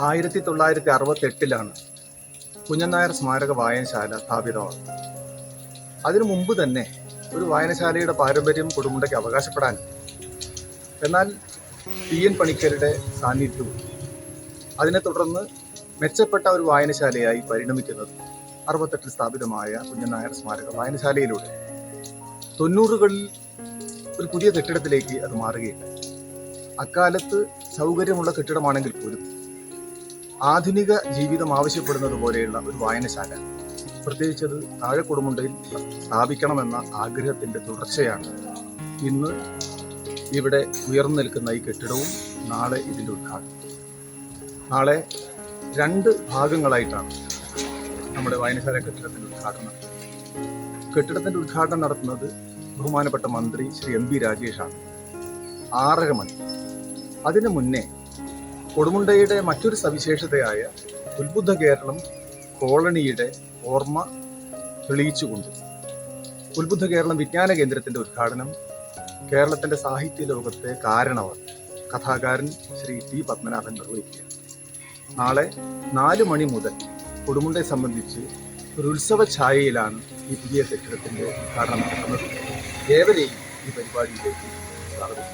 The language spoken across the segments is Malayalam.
ആയിരത്തി തൊള്ളായിരത്തി അറുപത്തി എട്ടിലാണ് കുഞ്ഞനായർ സ്മാരക വായനശാല സ്ഥാപിതമാകുന്നത്. അതിനു മുമ്പ് തന്നെ ഒരു വായനശാലയുടെ പാരമ്പര്യം കൊടുമുണ്ടയ്ക്ക് അവകാശപ്പെടാൻ എന്നാൽ പി എൻ പണിക്കരുടെ സാന്നിധ്യവും അതിനെ തുടർന്ന് മെച്ചപ്പെട്ട ഒരു വായനശാലയായി പരിണമിക്കുന്നത് അറുപത്തെട്ടിൽ സ്ഥാപിതമായ കുഞ്ഞനായർ സ്മാരക വായനശാലയിലൂടെ. തൊണ്ണൂറുകളിൽ ഒരു പുതിയ കെട്ടിടത്തിലേക്ക് അത് മാറുകയുണ്ട് അക്കാലത്ത് സൗകര്യമുള്ള കെട്ടിടമാണെങ്കിൽ പോലും ആധുനിക ജീവിതം ആവശ്യപ്പെടുന്നത് പോലെയുള്ള ഒരു വായനശാല. പ്രത്യേകിച്ചത് താഴെ കൊടുമുണ്ടയിൽ സ്ഥാപിക്കണമെന്ന ആഗ്രഹത്തിന്റെ തുടർച്ചയാണ്. ഇന്ന് ഇവിടെ ഉയർന്നു നിൽക്കുന്ന ഈ കെട്ടിടവും നാളെ ഇതിന്റെ ഉദ്ഘാടനം. നാളെ രണ്ട് ഭാഗങ്ങളായിട്ടാണ് നമ്മുടെ വായനശാല കെട്ടിടത്തിന്റെ ഉദ്ഘാടനം. കെട്ടിടത്തിന്റെ ഉദ്ഘാടനം നടത്തുന്നത് ബഹുമാനപ്പെട്ട മന്ത്രി ശ്രീ എം പി രാജേഷാണ്. ആറര മണി. അതിനു മുന്നേ കൊടുമുണ്ടയുടെ മറ്റൊരു സവിശേഷതയായ ഉത്ബുദ്ധ കേരളം കോളനിയുടെ ഓർമ്മ തെളിയിച്ചുകൊണ്ട്. ഉത്ബുദ്ധ കേരളം വിജ്ഞാന കേന്ദ്രത്തിന്റെ ഉദ്ഘാടനം കേരളത്തിന്റെ സാഹിത്യ ലോകത്തെ കാരണവർ കഥാകാരൻ ശ്രീ ടി പത്മനാഭൻ നിർവഹിക്കുക നാളെ നാല് മണി മുതൽ കൊടുമുണ്ടയെ സംബന്ധിച്ച് ഒരു ഉത്സവ ഛായയിലാണ് ഈ പുതിയ കെട്ടിടത്തിന്റെ ഉദ്ഘാടനം നടക്കുന്നത്. ഏവരെയും ഈ പരിപാടിയിലേക്ക് സ്വാഗതം.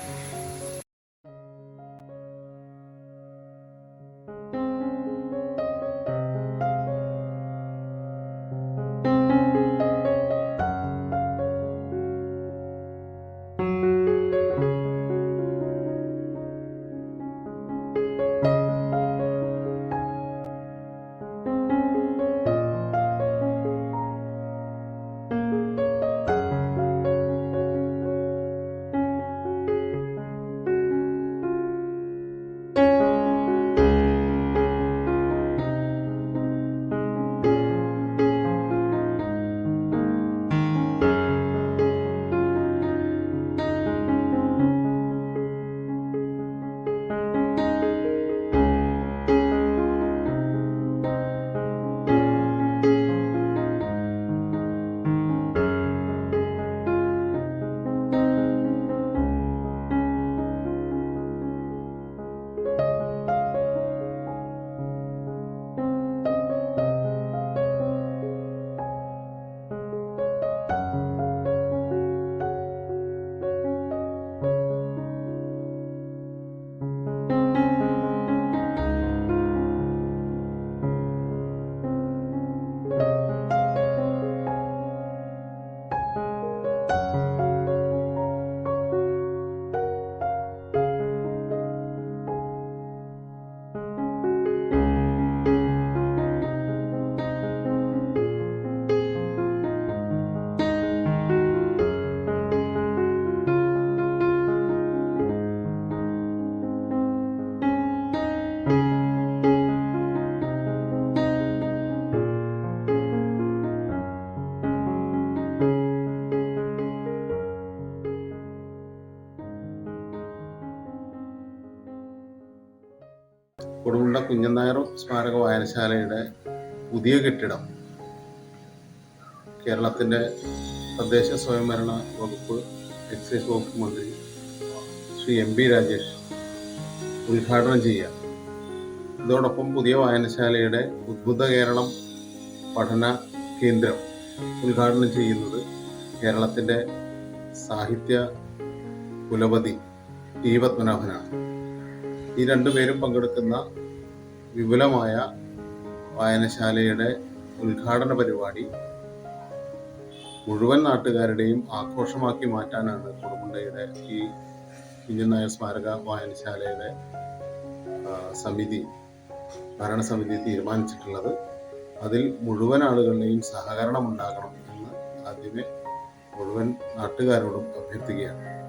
കൊടുമുണ്ട കുഞ്ഞനായർ സ്മാരക വായനശാലയുടെ പുതിയ കെട്ടിടം. കേരളത്തിന്റെ തദ്ദേശ സ്വയംഭരണ വകുപ്പ് എക്സൈസ് വകുപ്പ് മന്ത്രി ശ്രീ എം പി രാജേഷ് ഉദ്ഘാടനം ചെയ്യാം ഇതോടൊപ്പം പുതിയ വായനശാലയുടെ ഉദ്ബുദ്ധ കേരളം പഠന കേന്ദ്രം ഉദ്ഘാടനം ചെയ്യുന്നത് കേരളത്തിന്റെ സാഹിത്യ കുലപതി ടി പത്മനാഭനാണ്. ഈ രണ്ടുപേരും പങ്കെടുക്കുന്ന വിപുലമായ വായനശാലയുടെ ഉദ്ഘാടന പരിപാടി മുഴുവൻ നാട്ടുകാരുടെയും ആഘോഷമാക്കി മാറ്റാനാണ് കുടുംബയുടെ ഈ കുഞ്ഞനായർ സ്മാരക വായനശാലയുടെ സമിതി ഭരണസമിതി തീരുമാനിച്ചിട്ടുള്ളത്. അതിൽ മുഴുവൻ ആളുകളുടെയും സഹകരണം ഉണ്ടാകണം എന്ന് ആദ്യമേ മുഴുവൻ നാട്ടുകാരോടും അഭ്യർത്ഥിക്കുകയാണ്.